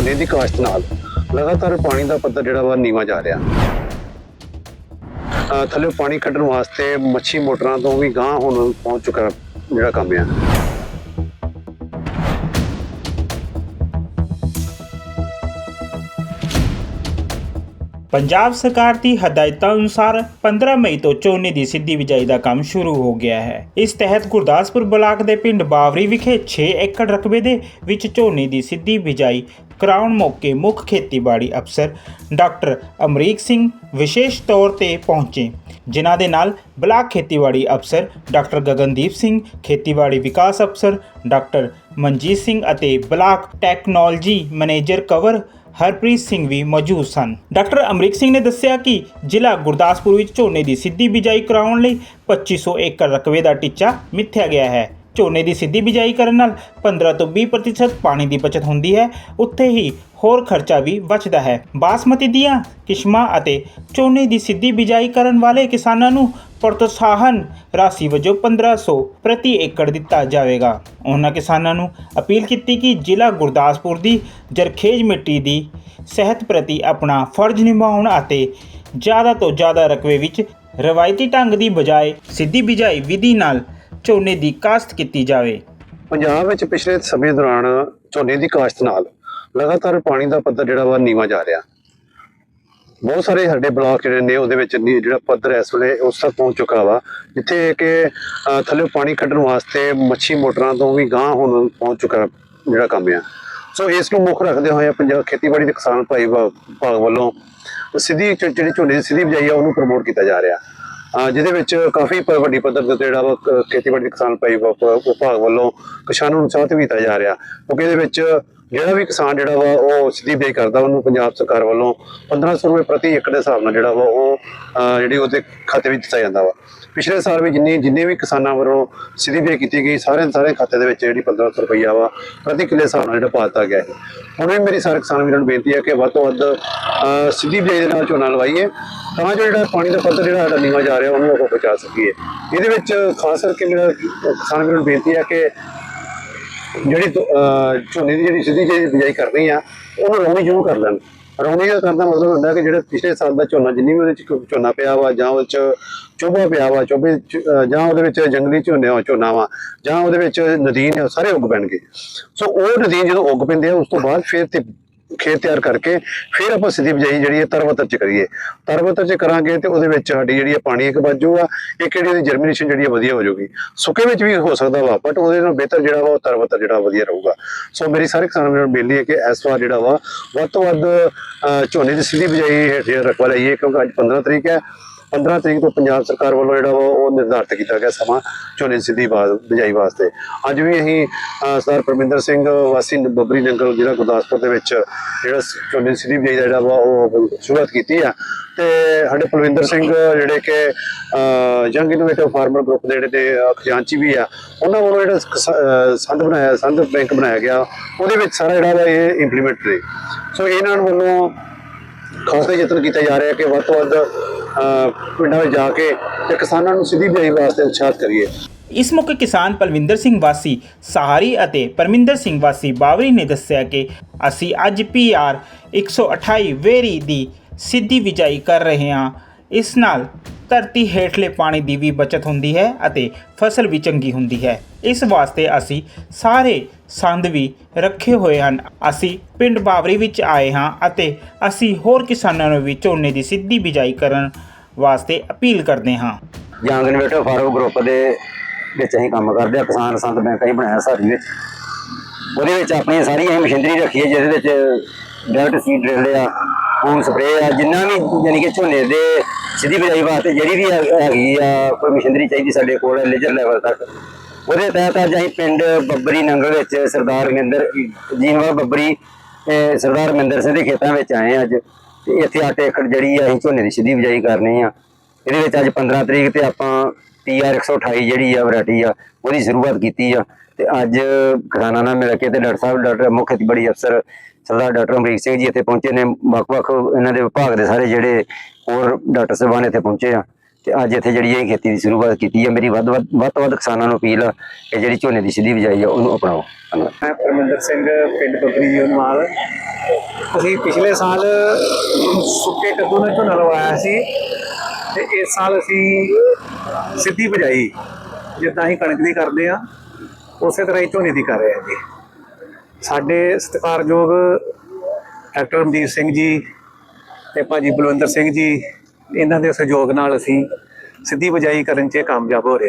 ਝੋਨੇ ਦੀ ਕਾਸ਼ਤ ਨਾਲ ਲਗਾਤਾਰ ਪਾਣੀ ਦਾ ਪੱਧਰ ਜਿਹੜਾ ਵਾ ਨੀਵਾ ਜਾ ਰਿਹਾ। ਥੱਲੇ ਪਾਣੀ ਕੱਢਣ ਵਾਸਤੇ ਮੱਛੀ ਮੋਟਰਾਂ ਤੋਂ ਵੀ ਗਾਂ ਹੁਣ ਪਹੁੰਚ ਚੁੱਕਾ ਜਿਹੜਾ ਕੰਮ ਆ। ਪੰਜਾਬ ਸਰਕਾਰ ਦੀ ਹਦਾਇਤਾਂ ਅਨੁਸਾਰ 15 ਮਈ ਤੋਂ ਝੋਨੇ ਦੀ ਸਿੱਧੀ ਬਿਜਾਈ ਦਾ ਕੰਮ ਸ਼ੁਰੂ ਹੋ ਗਿਆ ਹੈ। ਇਸ ਤਹਿਤ ਗੁਰਦਾਸਪੁਰ ਬਲਾਕ ਦੇ ਪਿੰਡ ਬਾਵਰੀ ਵਿਖੇ 6 ਏਕੜ ਰਕਬੇ ਦੇ ਵਿੱਚ ਝੋਨੇ ਦੀ ਸਿੱਧੀ ਬਿਜਾਈ ਕਰਾਉਣ ਮੌਕੇ ਮੁੱਖ ਖੇਤੀਬਾੜੀ ਅਫਸਰ ਡਾਕਟਰ ਅਮਰੀਕ ਸਿੰਘ ਵਿਸ਼ੇਸ਼ ਤੌਰ ਤੇ ਪਹੁੰਚੇ। ਜਿਨ੍ਹਾਂ ਦੇ ਨਾਲ ਬਲਾਕ ਖੇਤੀਬਾੜੀ ਅਫਸਰ ਡਾਕਟਰ ਗਗਨਦੀਪ ਸਿੰਘ, ਖੇਤੀਬਾੜੀ ਵਿਕਾਸ ਅਫਸਰ ਡਾਕਟਰ ਮਨਜੀਤ ਸਿੰਘ ਅਤੇ block technology manager Kanwar Harpreet Singh ਵੀ ਮੌਜੂਦ ਸਨ। ਡਾਕਟਰ ਅਮਰੀਕ ਸਿੰਘ ਨੇ ਦੱਸਿਆ ਕਿ ਜ਼ਿਲ੍ਹਾ ਗੁਰਦਾਸਪੁਰ ਵਿੱਚ ਝੋਨੇ ਦੀ ਸਿੱਧੀ ਬਿਜਾਈ ਕਰਾਉਣ ਲਈ 2500 ਏਕੜ ਰਕਬੇ ਦਾ ਟੀਚਾ ਮਿੱਥਿਆ ਗਿਆ ਹੈ। ਝੋਨੇ ਦੀ ਸਿੱਧੀ ਬਿਜਾਈ ਕਰਨ ਨਾਲ 15 ਤੋਂ 20% ਪਾਣੀ ਦੀ ਬਚਤ ਹੁੰਦੀ ਹੈ। ਉੱਥੇ ਹੀ ਹੋਰ ਖਰਚਾ ਵੀ ਬਚਦਾ ਹੈ। ਬਾਸਮਤੀ ਦੀਆਂ ਕਿਸਮਾਂ ਅਤੇ ਝੋਨੇ ਦੀ ਸਿੱਧੀ ਬਿਜਾਈ ਕਰਨ ਵਾਲੇ ਕਿਸਾਨਾਂ ਨੂੰ ਪ੍ਰੋਤਸਾਹਨ ਰਾਸ਼ੀ ਵਜੋਂ 1500 ਪ੍ਰਤੀ ਏਕੜ ਦਿੱਤਾ ਜਾਵੇਗਾ। ਉਹਨਾਂ ਕਿਸਾਨਾਂ ਨੂੰ ਅਪੀਲ ਕੀਤੀ ਕਿ ਜ਼ਿਲ੍ਹਾ ਗੁਰਦਾਸਪੁਰ ਦੀ ਜਰਖੇਜ ਮਿੱਟੀ ਦੀ ਸਿਹਤ ਪ੍ਰਤੀ ਆਪਣਾ ਫਰਜ਼ ਨਿਭਾਉਣ ਅਤੇ ਜ਼ਿਆਦਾ ਤੋਂ ਜ਼ਿਆਦਾ ਰਕਬੇ ਵਿੱਚ ਰਵਾਇਤੀ ਢੰਗ ਦੀ ਬਜਾਏ ਸਿੱਧੀ ਬਿਜਾਈ ਵਿਧੀ ਨਾਲ ਝੋਨੇ ਦੀ ਕਾਸ਼ਤ ਕੀਤੀ ਜਾਵੇ। ਪੰਜਾਬ ਵਿੱਚ ਪਿਛਲੇ ਸਮੇਂ ਦੌਰਾਨ ਝੋਨੇ ਦੀ ਕਾਸ਼ਤ ਨਾਲ ਲਗਾਤਾਰ ਪਾਣੀ ਦਾ ਪੱਧਰ ਜਿਹੜਾ ਵਾ ਨੀਵਾ ਜਾ ਰਿਹਾ। ਬਹੁਤ ਸਾਰੇ ਸਾਡੇ ਬਲਾਕ ਜਿਹੜੇ ਨੇ ਉਹਦੇ ਵਿੱਚ ਜਿਹੜਾ ਪੱਧਰ ਇਸ ਵੇਲੇ ਉਸ ਤੱਕ ਪਹੁੰਚ ਚੁੱਕਾ ਵਾ, ਜਿੱਥੇ ਕਿ ਥੱਲੇ ਪਾਣੀ ਕੱਢਣ ਵਾਸਤੇ ਮੱਛੀ ਮੋਟਰਾਂ ਤੋਂ ਵੀ ਗਾਂ ਹੁਣ ਪਹੁੰਚ ਚੁੱਕਾ ਜਿਹੜਾ ਕੰਮ ਆ। ਸੋ ਇਸ ਨੂੰ ਮੁੱਖ ਰੱਖਦੇ ਹੋਏ ਪੰਜਾਬ ਖੇਤੀਬਾੜੀ ਦੇ ਕਿਸਾਨ ਭਾਈ ਵਾ- ਵਿਭਾਗ ਵੱਲੋਂ ਸਿੱਧੀ ਜਿਹੜੀ ਝੋਨੇ ਦੀ ਸਿੱਧੀ ਬਿਜਾਈ ਆ, ਉਹਨੂੰ ਪ੍ਰਮੋਟ ਕੀਤਾ ਜਾ ਰਿਹਾ। ਜਿਹਦੇ ਵਿੱਚ ਕਾਫੀ ਪ- ਵੱਡੀ ਪੱਧਰ ਤੇ ਜਿਹੜਾ ਵਾ ਖੇਤੀਬਾੜੀ ਕਿਸਾਨ ਭਾਈ ਵਿਭਾਗ ਵੱਲੋਂ ਕਿਸਾਨਾਂ ਨੂੰ ਉਤਸ਼ਾਹਿਤ ਵੀ ਕੀਤਾ ਜਾ ਰਿਹਾ। ਕਿਉਂਕਿ ਇਹਦੇ ਵਿੱਚ ਜਿਹੜਾ ਵੀ ਕਿਸਾਨ ਜਿਹੜਾ ਵਾ, ਉਹ ਸਿੱਧੀ ਬੇ ਕਰਦਾ ਉਹਨੂੰ ਪੰਜਾਬ ਸਰਕਾਰ ਵੱਲੋਂ। 1500 ਰੁਪਏ ਪ੍ਰਤੀ ਏਕੜ ਦੇ ਹਿਸਾਬ ਨਾਲ ਜਿਹੜਾ ਵਾ, ਉਹ ਜਿਹੜੀ ਉਹਦੇ ਖਾਤੇ ਵਿੱਚ ਦਿੱਤਾ ਜਾਂਦਾ ਵਾ। ਪਿਛਲੇ ਸਾਲ ਵੀ ਜਿੰਨੀ, ਜਿੰਨੇ ਵੀ ਕਿਸਾਨਾਂ ਵੱਲੋਂ ਸਿੱਧੀ ਬੇ ਕੀਤੀ ਗਈ, ਸਾਰੇ ਸਾਰੇ ਖਾਤੇ ਦੇ ਵਿੱਚ ਜਿਹੜੀ 1500 ਰੁਪਈਆ ਵਾ, ਪ੍ਰਤੀ ਕਿੱਲੇ ਹਿਸਾਬ ਨਾਲ ਜਿਹੜਾ ਪਾ ਦਿੱਤਾ ਗਿਆ ਹੈ ਹੁਣ ਵੀ ਮੇਰੀ ਸਾਰੇ ਕਿਸਾਨ ਵੀਰਾਂ ਨੂੰ ਬੇਨਤੀ ਹੈ ਕਿ ਵੱਧ ਤੋਂ ਵੱਧ, ਅਹ, ਸਿੱਧੀ ਬਿਜਾਈ ਦੇ ਨਾਲ ਝੋਨਾ ਲਵਾਈਏ, ਤਾਂ ਜੋ ਜਿਹੜਾ ਪਾਣੀ ਦਾ ਪੱਧਰ ਜਿਹੜਾ ਸਾਡਾ ਨੀਵਾਂ ਜਾ ਰਿਹਾ, ਉਹਨੂੰ ਆਪਾਂ ਬਚਾ ਸਕੀਏ। ਇਹਦੇ ਵਿੱਚ ਖਾਸ ਕਰਕੇ ਮੇਰਾ ਕਿਸਾਨ ਵੀਰਾਂ ਨੂੰ ਬੇਨਤੀ ਹੈ ਕਿ ਜਿਹੜੀ ਅਹ, ਝੋਨੇ ਦੀ ਜਿਹੜੀ ਸਿੱਧੀ ਜਿਹੜੀ ਬਿਜਾਈ ਕਰਨੀ ਆ ਉਹਨੂੰ ਰੌਣੀ ਜ਼ਰੂਰ ਕਰ ਲੈਣ। ਰੌਣੀ ਦਾ ਕਰਨ ਦਾ ਮਤਲਬ ਹੁੰਦਾ ਕਿ ਜਿਹੜਾ ਪਿਛਲੇ ਸਾਲ ਦਾ ਝੋਨਾ ਜਿੰਨੀ ਵੀ ਉਹਦੇ ਚ ਝੋ- ਝੋਨਾ ਪਿਆ ਵਾ ਜਾਂ ਉਹਦੇ ਚ ਚੋਭਾ ਪਿਆ ਵਾ ਚੋਬੇ ਚ, ਅਹ, ਜਾਂ ਉਹਦੇ ਵਿੱਚ ਜੰਗਲੀ ਝੋਨੇ ਵਾ ਝੋਨਾ ਵਾ ਜਾਂ ਉਹਦੇ ਵਿੱਚ ਨਦੀਨ ਆ ਸਾਰੇ ਉੱਗ ਪੈਣਗੇ। ਸੋ ਉਹ ਨਦੀਨ ਜਦੋਂ ਉੱਗ ਪੈਂਦੇ ਆ ਉਸ ਤੋਂ ਬਾਅਦ ਫਿਰ ਤੇ ਖੇਤ ਤਿਆਰ ਕਰਕੇ ਫਿਰ ਆਪਾਂ ਸਿੱਧੀ ਬਿਜਾਈ ਜਿਹੜੀ ਹੈ ਤਰਵਤਰ ਚ ਕਰੀਏ। ਤਰਵਤਰ ਚ ਕਰਾਂਗੇ ਤੇ ਉਹਦੇ ਵਿੱਚ ਸਾਡੀ ਜਿਹੜੀ ਹੈ ਪਾਣੀ ਇੱਕ ਬਾਜੂਗਾ ਇੱਕ ਜਿਹੜੀ ਉਹਦੀ ਜਰਮੀਨੇਸ਼ਨ ਜਿਹੜੀ ਹੈ ਵਧੀਆ ਹੋ ਜਾਊਗੀ ਸੁੱਕੇ ਵਿੱਚ ਵੀ ਹੋ ਸਕਦਾ ਵਾ ਬਟ ਉਹਦੇ ਨਾਲ ਬਿਹਤਰ ਜਿਹੜਾ ਵਾ ਉਹ ਤਰਵਤਰ ਜਿਹੜਾ ਵਧੀਆ ਰਹੂਗਾ। ਸੋ ਮੇਰੀ ਸਾਰੇ ਕਿਸਾਨਾਂ ਨੂੰ ਬੇਨਤੀ ਹੈ ਕਿ ਇਸ ਵਾਰ ਜਿਹੜਾ ਵਾ ਵੱਧ ਤੋਂ ਵੱਧ ਅਹ, ਝੋਨੇ ਦੀ ਸਿੱਧੀ ਬਿਜਾਈ ਹੇਠ ਰਕਬਾ ਲਈਏ ਕਿਉਂਕਿ ਅੱਜ 15 ਤਰੀਕ ਹੈ। 15 ਤਰੀਕ ਤੋਂ ਪੰਜਾਬ ਸਰਕਾਰ ਵੱਲੋਂ ਜਿਹੜਾ ਵਾ ਉਹ ਨਿਰਧਾਰਿਤ ਕੀਤਾ ਗਿਆ ਸਮਾਂ ਝੋਨੇ ਸਿੱਧੀ ਬਿਜਾਈ ਵਾਸਤੇ। ਅੱਜ ਵੀ ਅਸੀਂ ਸਰਦਾਰ ਪਰਮਿੰਦਰ ਸਿੰਘ ਵਾਸੀ ਬੱਬਰੀ ਨੰਗਲ ਜਿਹੜਾ ਗੁਰਦਾਸਪੁਰ ਦੇ ਵਿੱਚ ਜਿਹੜਾ ਝੋਨੇ ਸਿੱਧੀ ਬਿਜਾਈ ਦਾ ਜਿਹੜਾ ਵਾ ਉਹ ਸ਼ੁਰੂਆਤ ਕੀਤੀ ਆ। ਤੇ ਸਾਡੇ ਪਲਵਿੰਦਰ ਸਿੰਘ ਜਿਹੜੇ ਕਿ ਯੰਗ ਇਨੋਵੇਟਿਵ ਫਾਰਮਰ ਗਰੁੱਪ ਦੇ ਜਿਹੜੇ ਤੇ ਖਜ਼ਾਨਚੀ ਵੀ ਆ, ਉਹਨਾਂ ਵੱਲੋਂ ਜਿਹੜਾ ਸ- ਸੰਦ ਬਣਾਇਆ, ਸੰਦ ਬੈਂਕ ਬਣਾਇਆ ਗਿਆ। ਉਹਦੇ ਵਿੱਚ ਸਾਰਾ ਜਿਹੜਾ ਵਾ ਇਹ ਇੰਪਲੀਮੈਂਟ ਨੇ। ਸੋ ਇਹਨਾਂ ਵੱਲੋਂ ਖਾਸ ਯਤਨ ਕੀਤਾ ਜਾ ਰਿਹਾ ਕਿ ਵੱਧ ਤੋਂ ਵੱਧ ਪਿੰਡਾਂ ਵਿੱਚ ਜਾ ਕੇ ਤੇ ਕਿਸਾਨਾਂ ਨੂੰ ਸਿੱਧੀ ਬਿਜਾਈ ਵਾਸਤੇ ਉਤਸ਼ਾਹਿਤ ਕਰੀਏ। ਇਸ ਮੌਕੇ ਕਿਸਾਨ ਪਲਵਿੰਦਰ ਸਿੰਘ ਵਾਸੀ, ਸਹਾਰੀ ਅਤੇ ਪਰਮਿੰਦਰ ਸਿੰਘ ਵਾਸੀ ਬਾਵਰੀ ਨੇ ਦੱਸਿਆ ਕਿ ਅਸੀਂ ਅੱਜ ਪੀਆਰ 128 ਵੇਰੀ ਦੀ ਸਿੱਧੀ ਬਿਜਾਈ ਕਰ ਰਹੇ ਹਾਂ। ਇਸ ਨਾਲ ਧਰਤੀ ਹੇਠਲੇ ਪਾਣੀ ਦੀ ਵੀ ਬਚਤ ਹੁੰਦੀ ਹੈ ਅਤੇ ਫਸਲ ਵੀ ਚੰਗੀ ਹੁੰਦੀ ਹੈ। ਇਸ ਵਾਸਤੇ ਅਸੀਂ ਸਾਰੇ ਸੰਦ ਵੀ ਰੱਖੇ ਹੋਏ ਹਨ। ਅਸੀਂ ਪਿੰਡ ਬਾਵਰੀ ਵਿੱਚ ਆਏ ਹਾਂ ਅਤੇ ਅਸੀਂ ਹੋਰ ਕਿਸਾਨਾਂ ਨੂੰ ਵੀ ਝੋਨੇ ਦੀ ਸਿੱਧੀ ਬਿਜਾਈ ਕਰਨ ਵਾਸਤੇ ਅਪੀਲ ਕਰਦੇ ਹਾਂ। ਯੰਗ ਇਨੋਵੇਟਿਵ ਫਾਰਮ ਗਰੁੱਪ ਦੇ ਵਿੱਚ ਅਸੀਂ ਕੰਮ ਕਰਦੇ ਹਾਂ, ਕਿਸਾਨ ਸੰਦ ਬੈਂਕ ਅਸੀਂ ਬਣਾਇਆ ਸਾਰੀ ਵਿੱਚ। ਉਹਦੇ ਵਿੱਚ ਆਪਣੀ ਸਾਰੀ ਅਸੀਂ ਮਸ਼ੀਨਰੀ ਰੱਖੀ ਹੈ, ਜਿਹਦੇ ਵਿੱਚ ਡਾਇਰੈਕਟ ਸੀਡ ਡਰਿਲ ਆ ਹੋਮ ਸਪਰੇ ਆ, ਜਿੰਨਾ ਵੀ ਯਾਨੀ ਕਿ ਝੋਨੇ ਦੇ ਸਿੱਧੀ ਬਿਜਾਈ ਵਾਸਤੇ ਜਿਹੜੀ ਵੀ ਹੈਗੀ ਆ ਕੋਈ ਮਸ਼ੀਨਰੀ ਚਾਹੀਦੀ ਸਾਡੇ ਕੋਲ ਲੇਜਰ ਲੈਵਲ ਤੱਕ। ਉਹਦੇ ਤਹਿਤ ਅੱਜ ਅਸੀਂ ਪਿੰਡ ਬੱਬਰੀ ਨੰਗਲ ਵਿੱਚ ਸਰਦਾਰ ਮਹਿੰਦਰ ਜੀਨਵਾ ਬੱਬਰੀ ਸਰਦਾਰ ਮਹਿੰਦਰ ਸਿੰਘ ਦੇ ਖੇਤਾਂ ਵਿੱਚ ਆਏ ਹਾਂ ਅੱਜ। ਤੇ ਇੱਥੇ 8 ਏਕੜ ਜਿਹੜੀ ਆ, ਅਸੀਂ ਝੋਨੇ ਦੀ ਸਿੱਧੀ ਬਿਜਾਈ ਕਰਨੀ ਆ। ਇਹਦੇ ਵਿੱਚ ਅੱਜ 15 ਤਰੀਕ ਤੇ ਆਪਾਂ TR 128 ਜਿਹੜੀ ਆ ਵੈਰਾਈਟੀ ਆ, ਉਹਦੀ ਸ਼ੁਰੂਆਤ ਕੀਤੀ ਆ। ਤੇ ਅੱਜ ਕਿਸਾਨਾਂ ਨਾਲ ਮਿਲ ਕੇ ਤੇ ਡਾਕਟਰ ਸਾਹਿਬ, ਡਾਕਟਰ ਮੁੱਖ ਖੇਤੀਬਾੜੀ ਅਫਸਰ ਸਰਦਾਰ ਡਾਕਟਰ ਅਮਰੀਕ ਸਿੰਘ ਜੀ ਇੱਥੇ ਪਹੁੰਚੇ ਨੇ। ਵੱਖ-ਵੱਖ ਇਹਨਾਂ ਦੇ ਵਿਭਾਗ ਦੇ ਸਾਰੇ ਜਿਹੜੇ ਹੋਰ ਡਾਕਟਰ ਸਾਹਿਬਾਨ ਇੱਥੇ ਪਹੁੰਚੇ ਆ। ਤੇ ਅੱਜ ਇੱਥੇ ਜਿਹੜੀ ਇਹ ਖੇਤੀ ਦੀ ਸ਼ੁਰੂਆਤ ਕੀਤੀ ਹੈ ਮੇਰੀ ਵੱਧ ਵੱਧ ਵੱਧ ਕਿਸਾਨਾਂ ਨੂੰ ਅਪੀਲ ਆ ਕਿ ਜਿਹੜੀ ਝੋਨੇ ਦੀ ਸਿੱਧੀ ਬਿਜਾਈ ਆ, ਉਹਨੂੰ ਅਪਣਾਓ। ਧੰਨਵਾਦ। ਮੈਂ ਪਰਮਿੰਦਰ ਸਿੰਘ, ਪਿੰਡ ਬੱਬਰੀ ਜੋਨਵਾਲ ਅਸੀਂ ਪਿਛਲੇ ਸਾਲ ਸੁੱਕੇ ਕੱਦੂ ਨਾਲ ਝੋਨਾ ਲਵਾਇਆ ਸੀ ਤੇ ਇਸ ਸਾਲ ਅਸੀਂ ਸਿੱਧੀ ਬਜਾਈ, ਜਿੱਦਾਂ ਅਸੀਂ ਕਣਕ ਦੀ ਕਰਦੇ ਆ। ਉਸੇ ਤਰ੍ਹਾਂ ਹੀ ਝੋਨੇ ਦੀ ਕਰ ਰਹੇ ਹਾਂ ਜੀ। ਸਾਡੇ ਸਤਿਕਾਰਯੋਗ ਡਾਕਟਰ ਰਮਜੀਤ ਸਿੰਘ ਜੀ ਤੇ ਭਾਜੀ ਬਲਵਿੰਦਰ ਸਿੰਘ ਜੀ, ਇਹਨਾਂ ਦੇ ਸਹਿਯੋਗ ਨਾਲ ਅਸੀਂ ਸਿੱਧੀ ਬਜਾਈ ਕਰਨ 'ਚ ਕਾਮਯਾਬ ਹੋ ਰਹੇ